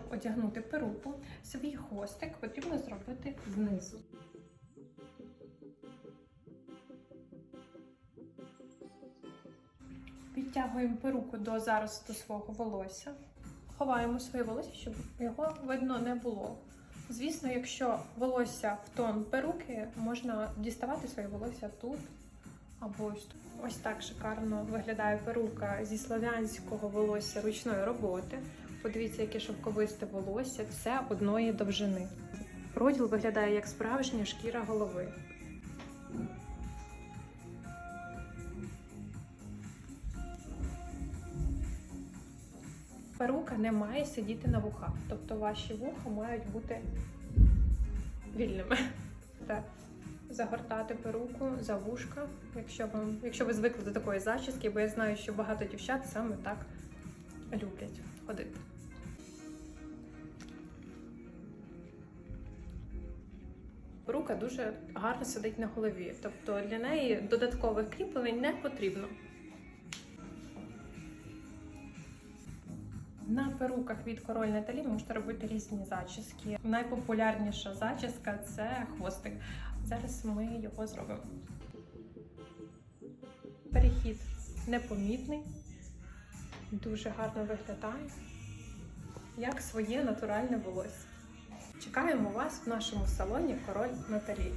щоб одягнути перуку, свій хвостик потрібно зробити знизу. Підтягуємо перуку до заросту свого волосся. Ховаємо своє волосся, щоб його видно не було. Звісно, якщо волосся в тон перуки, можна діставати своє волосся тут або ось тут. Ось так шикарно виглядає перука зі слов'янського волосся ручної роботи. Подивіться, яке шовковисте волосся, все одної довжини. Проділ виглядає як справжня шкіра голови. Перука не має сидіти на вухах, тобто ваші вуха мають бути вільними. Так. Загортати перуку за вушка, якщо вам, якщо ви звикли до такої зачіски, бо я знаю, що багато дівчат саме так люблять ходити. Рука дуже гарно сидить на голові, тобто для неї додаткових кріплень не потрібно. На перуках від король Наталі можете робити різні зачіски. Найпопулярніша зачіска це хвостик. Зараз ми його зробимо. Перехід непомітний, дуже гарно виглядає, як своє натуральне волосся. Чекаємо вас в нашому салоні Король Наталі.